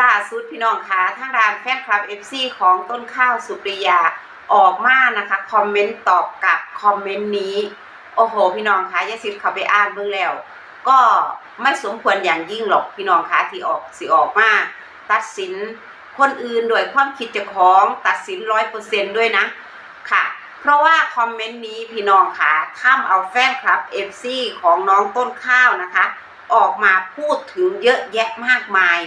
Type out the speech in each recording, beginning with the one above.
ล่าสุดพี่น้องคะทางด้านแฟนคลับ FC ของต้นข้าวสุปริยาออกมานะคะคอมเมนต์ตอบกลับคอมเมนต์นี้ โอ้โห พี่น้องคะยายซิดเขาไปอ่านเบื้องแล้ว ก็ไม่สมควรอย่างยิ่งหรอกพี่น้องคะที่ออกสิออกมา ตัดสินคนอื่นโดยความคิดจ้าของตัดสินร้อยเปอร์เซนด้วยนะค่ะ เพราะว่าคอมเมนต์นี้พี่น้องคะข้ามเอาแฟนคลับ FC ของน้องต้นข้าวนะคะ ออกมาพูดถึงเยอะแยะมากมาย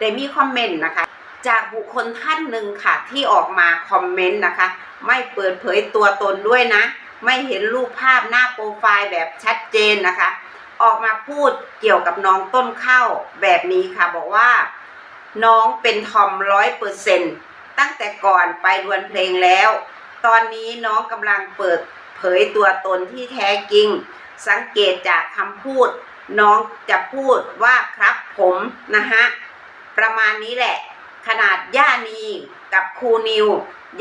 ได้มีคอมเมนต์นะคะ จากบุคคลท่านหนึ่งค่ะ ที่ออกมาคอมเมนต์นะคะ ไม่เปิดเผยตัวตนด้วยนะ ไม่เห็นรูปภาพหน้าโปรไฟล์แบบชัดเจนนะคะ ออกมาพูดเกี่ยวกับน้องต้นข้าวแบบนี้ค่ะ บอกว่า น้องเป็นทอมร้อยเปอร์เซนตั้งแต่ก่อนไปดวลเพลงแล้ว ตอนนี้น้องกำลังเปิดเผยตัวตนที่แท้จริง สังเกตจากคำพูด น้องจะพูดว่าครับผมนะฮะ ประมาณนี้แหละ ขนาดย่านีกับครูนิว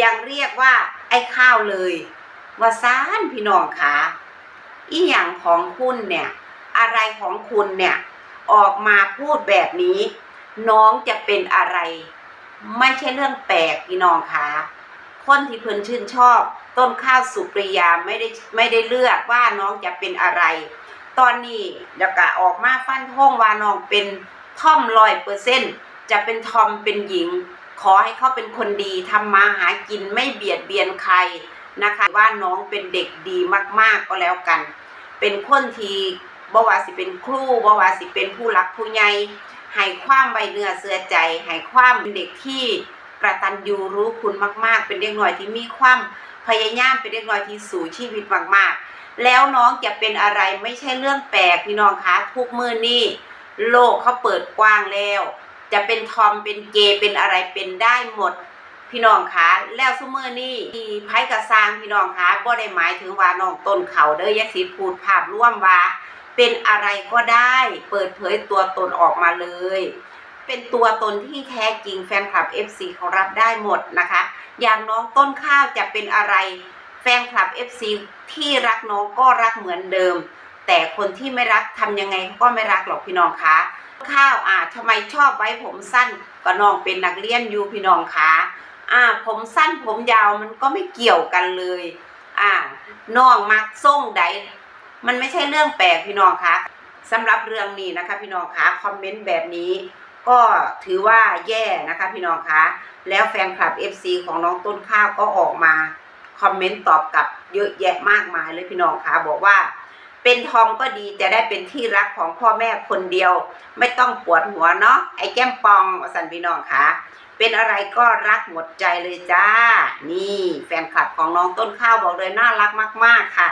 ยังเรียกว่าไอ้ข้าวเลย ว่าซ่านพี่น้องคะอีหยังของคุณเนี่ย อะไรของคุณเนี่ย ออกมาพูดแบบนี้ น้องจะเป็นอะไร ไม่ใช่เรื่องแปลกพี่น้องคะคนที่เพิ่นชื่นชอบ ต้นข้าวสุปริยาไม่ได้ไม่ได้เลือกว่าน้องจะเป็นอะไร ตอนนี้เดี๋ยวกะออกมาฟันธงว่าน้องเป็นท่อมร้อยเปอร์เซ็นต์ จะเป็นทอมเป็นหญิง ขอให้เขาเป็นคนดีทำมาหากินไม่เบียดเบียนใครนะคะ ว่าน้องเป็นเด็กดีมาก ๆก็แล้วกัน เป็นคนที่บ่ว่าสิเป็นครูบ่ว่าสิเป็นผู้รักผู้ใหญ่ให้ความใบเนื้อเสื้อใจให้ความเป็นเด็กที่กระตันยูรู้คุณมาก ๆ เป็นเด็กหน่อยที่มีความพยายามเป็นเด็กหน่อยที่สู่ชีวิตมากๆ แล้วน้องจะเป็นอะไรไม่ใช่เรื่องแปลกพี่น้องคะทุกมือนี่โลกเขาเปิดกว้างแล้ว จะเป็นทอมเป็นเกย์เป็นอะไรเป็นได้หมดพี่น้องคะแล้วซุมือนี่ที่ไพ่กระซางพี่น้องคะบ่ได้หมายถึงว่าน้องต้นเขาเด้อยะสิพูดภาพร่วมว่า เป็นอะไรก็ได้ เปิดเผยตัวตนออกมาเลย เป็นตัวตนที่แท้จริงแฟนคลับ FC เขารับได้หมดนะคะ อย่างน้องต้นข้าวจะเป็นอะไร แฟนคลับ FC ที่รักน้องก็รักเหมือนเดิม แต่คนที่ไม่รักทำยังไงก็ไม่รักหรอกพี่น้องคะข้าวอ่าทำไมชอบไว้ผมสั้นก็น้องเป็นนักเรียนอยู่พี่น้องคะอ่า ผมสั้นผมยาวมันก็ไม่เกี่ยวกันเลย อ่าน้องมักส่งใดมันไม่ใช่เรื่องแปลกพี่น้องคะสำหรับเรื่องนี้นะคะ พี่น้องคะคอมเมนต์แบบนี้ก็ถือว่าแย่นะคะพี่น้องคะ แล้วแฟนคลับ FC ของน้องต้นข้าวก็ออกมา คอมเมนต์ตอบกลับเยอะแยะมากมายเลยพี่น้องคะบอกว่า เป็นทอมก็ดีจะได้เป็นที่รักของพ่อแม่คนเดียว ไม่ต้องปวดหัวเนาะไอ้แก้มปองสันพี่น้องคะเป็นอะไรก็รักหมดใจเลยจ้า นี่แฟนคลับของน้องต้นข้าวบอกเลยน่ารักมาก ๆ ค่ะ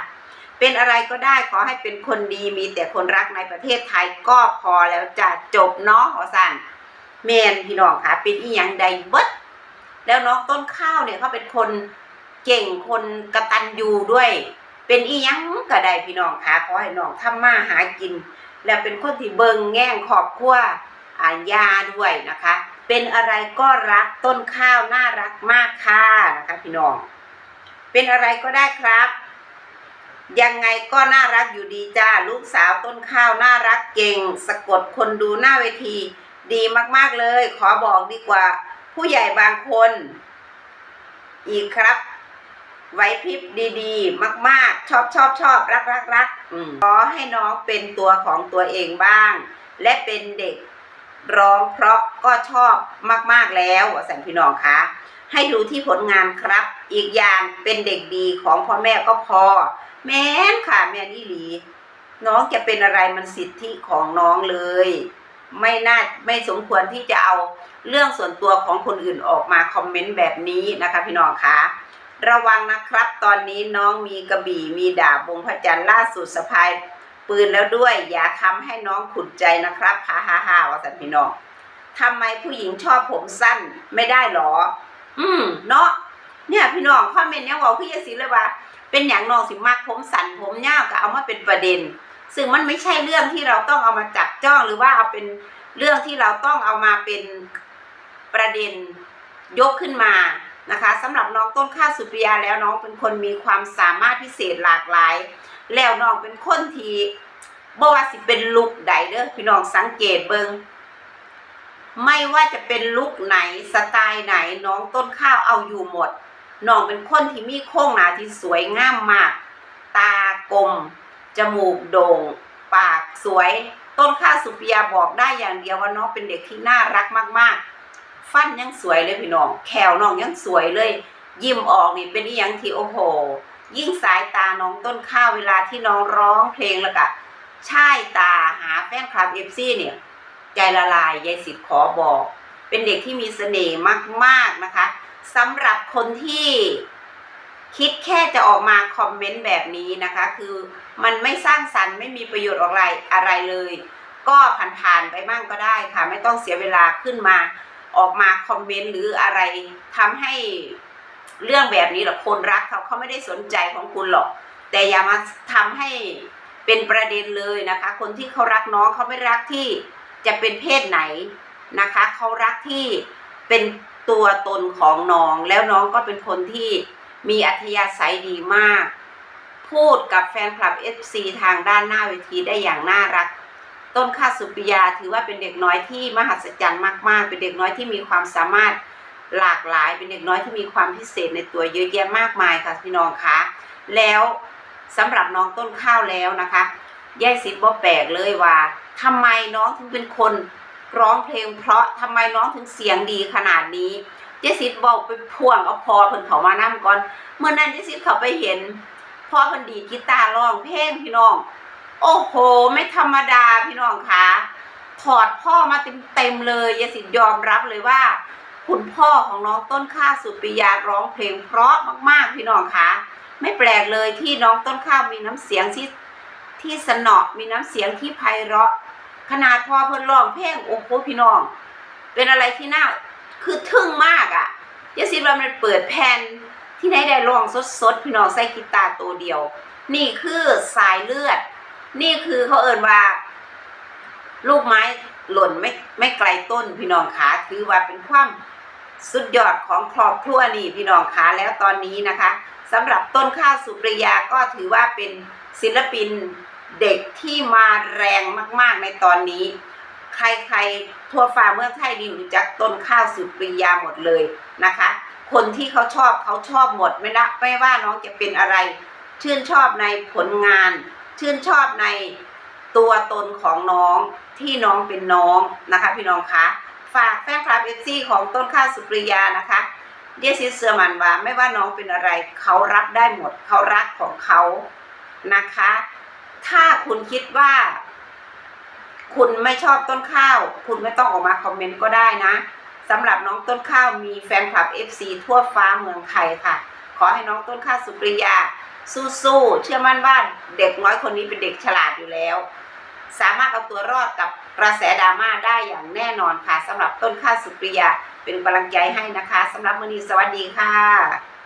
เป็นอะไรก็ได้ขอให้เป็นคนดีมีแต่คนรักในประเทศไทยก็พอแล้วจะจบเนาะหอสันเมนพี่น้องค่ะเป็นอีหยังใดเบิดแล้วน้องต้นข้าวเนี่ยเขาเป็นคนเก่งคนกระตันยูด้วย เป็นอีหยัง ก็ได้พี่น้องค่ะขอให้น้องทำมาหากิน แล้วเป็นคนที่เบิงแง่งขอบครัวอาญาด้วยนะคะ เป็นอะไรก็รักต้นข้าวน่ารักมากค่ะนะคะพี่น้อง เป็นอะไรก็ได้ครับ ยังไงก็น่ารักอยู่ดีจ้าลูกสาวต้นข้าวน่ารักเก่ง สะกดคนดูหน้าเวที ดีมากๆเลย ขอบอกดีกว่า ผู้ใหญ่บางคน อีกครับ ไหวพริบดีๆ มากๆ ชอบชอบชอบรักรักรักขอให้น้องเป็นตัวของตัวเองบ้าง และเป็นเด็กร้องเพราะก็ชอบมากๆแล้วสันพี่น้องคะให้ดูที่ผลงานครับ อีกอย่างเป็นเด็กดีของพ่อแม่ก็พอ แม่นค่ะแม่นอีหลี น้องจะเป็นอะไรมันสิทธิของน้องเลย ไม่น่าไม่สมควรที่จะเอาเรื่องส่วนตัวของคนอื่นออกมาคอมเมนต์แบบนี้นะคะพี่น้องคะ ระวังนะครับ ตอนนี้น้องมีกระบี่มีดาบวงพระจันทร์ล่าสุดสะพาย ปืนแล้วด้วย อย่าทำให้น้องขุดใจนะครับฮ่าฮ่าฮ่าว่าสันพี่น้องทำไมผู้หญิงชอบผมสั้นไม่ได้หรอ อืมเนาะเนี่ยพี่น้องคอมเมนต์เนี่ยบอกพี่ยศิเลยว่า เป็นอย่างน้องสิมักผมสั้นผมยาวก็เอามาเป็นประเด็น ซึ่งมันไม่ใช่เรื่องที่เราต้องเอามาจับจ้องหรือว่าเอาเป็นเรื่องที่เราต้องเอามาเป็นประเด็นยกขึ้นมา นะคะสำหรับน้องต้นข้าวสุปริยาแล้วน้องเป็นคนมีความสามารถพิเศษหลากหลาย แล้วน้องเป็นคนที่บ่ว่าสิเป็นลุกใดเด้อพี่น้องสังเกตเบิงไม่ว่าจะเป็นลุกไหนสไตล์ไหนน้องต้นข้าวเอาอยู่หมดน้องเป็นคนที่มีโค้งหนาที่สวยงามมาก ตากลมจมูกโด่ง ปากสวย ต้นข้าวสุปิยาบอกได้อย่างเดียวว่าน้องเป็นเด็กที่น่ารักมาก ๆ ฟันยังสวยเลยพี่น้องแขวน้องยังสวยเลย ยิ้มออกนี่เป็นอหยังที่โอ้โห ยิ่งสายตาน้องต้นข้าวเวลาที่น้องร้องเพลงแล้วก็ช่ายตาหาแฟนคลับเอฟซีเนี่ย ใจละลายยายสิทธิ์ขอบอก เป็นเด็กที่มีเสน่ห์มากๆนะคะสำหรับคนที่คิดแค่จะออกมาคอมเมนต์แบบนี้นะคะ คือมันไม่สร้างสรรค์ไม่มีประโยชน์อะไรอะไรเลย ก็ผ่านๆไปมั่งก็ได้ค่ะ ไม่ต้องเสียเวลาขึ้นมา ออกมาคอมเมนต์หรืออะไรทำให้เรื่องแบบนี้หรอกคนรักเขาเขาไม่ได้สนใจของคุณหรอก แต่อย่ามาทำให้เป็นประเด็นเลยนะคะ คนที่เขารักน้องเขาไม่รักที่จะเป็นเพศไหนนะคะเขารักที่เป็นตัวตนของน้อง แล้วน้องก็เป็นคนที่มีอัธยาศัยดีมาก พูดกับแฟนคลับ FC ทางด้านหน้าเวทีได้อย่างน่ารัก ต้นข้าสุปิยา ถือว่าเป็นเด็กน้อยที่มหัศจรรย์มาก ๆ เป็นเด็กน้อยที่มีความสามารถหลากหลาย เป็นเด็กน้อยที่มีความพิเศษในตัวเยอะแยะมากมายค่ะพี่น้องคะแล้วสำหรับน้องต้นข้าวแล้วนะคะยายสิทธิ์บ่แปลกเลยว่าทำไมน้องถึงเป็นคนร้องเพลง เพราะทำไมน้องถึงเสียงดีขนาดนี้ยายสิทธิ์บอกไปพ่วงเอาพอเพิ่นเขามานั่ก่อน เมื่อนั้นยายสิทธิ์เขาไปเห็นพ่อเพิ่นดีกีตาร์ร้องเพลงพี่น้อง โอ้โห ไม่ธรรมดาพี่น้องคะถอดพ่อมาเต็มๆเลยยายสิทธิ์ยอมรับเลยว่า คุณพ่อของน้องต้นข้าสุปิยาร้องเพลงเพราะมากๆพี่น้องคะไม่แปลกเลยที่น้องต้นข้าวมีน้ำเสียงที่ที่สนอมีน้ำเสียงที่ไพเราะ ขนาดพอเพิ่นร้องเพลงโอ้โหพี่น้อง เป็นอะไรที่น่าคือทึ่งมากอะ่ะยายสิทธิ์ว่ามันเปิดแผ่นที่ไหนได้ร้องสดๆพี่น้องใส่กีตาร์ตัวเดียว นี่คือสายเลือด นี่คือเขาเอ่นว่า ลูกไม้หล่นไม่ไม่ไกลต้นพี่น้องขาถือว่าเป็นความสุดยอดของครอบครัวนี่พี่น้องขาแล้วตอนนี้นะคะสำหรับต้นข้าวสุปริยาก็ถือว่าเป็นศิลปินเด็กที่มาแรงมาก ๆ ในตอนนี้ ใครๆ ทั่วฟ้าเมืองไทยดีรู้จักต้นข้าวสุปริยาหมดเลยนะคะ คนที่เขาชอบเขาชอบหมดไม่ละไม่ว่าน้องจะเป็นอะไร ชื่นชอบในผลงาน ชื่นชอบในตัวตนของน้องที่น้องเป็นน้องนะคะ พี่น้องคะฝากแฟนคลับเอฟซีของต้นข้าวสุปริยานะคะเดียซิสเซอร์มันว่าไม่ว่าน้องเป็นอะไร เขารับได้หมด เขารักของเขานะคะ ถ้าคุณคิดว่า คุณไม่ชอบต้นข้าว คุณไม่ต้องออกมาคอมเมนต์ก็ได้นะสำหรับน้องต้นข้าวมีแฟนคลับ FC ทั่วฟ้าเมืองไทยค่ะ ขอให้น้องต้นข้าสุปริยา สู้ๆเชื่อมั่นว่าเด็กน้อยคนนี้เป็นเด็กฉลาดอยู่แล้ว สามารถเอาตัวรอดกับกระแสดราม่าได้อย่างแน่นอนค่ะสำหรับต้นข้าสุปริยาเป็นกำลังใจให้นะคะสำหรับมือนีสวัสดีค่ะ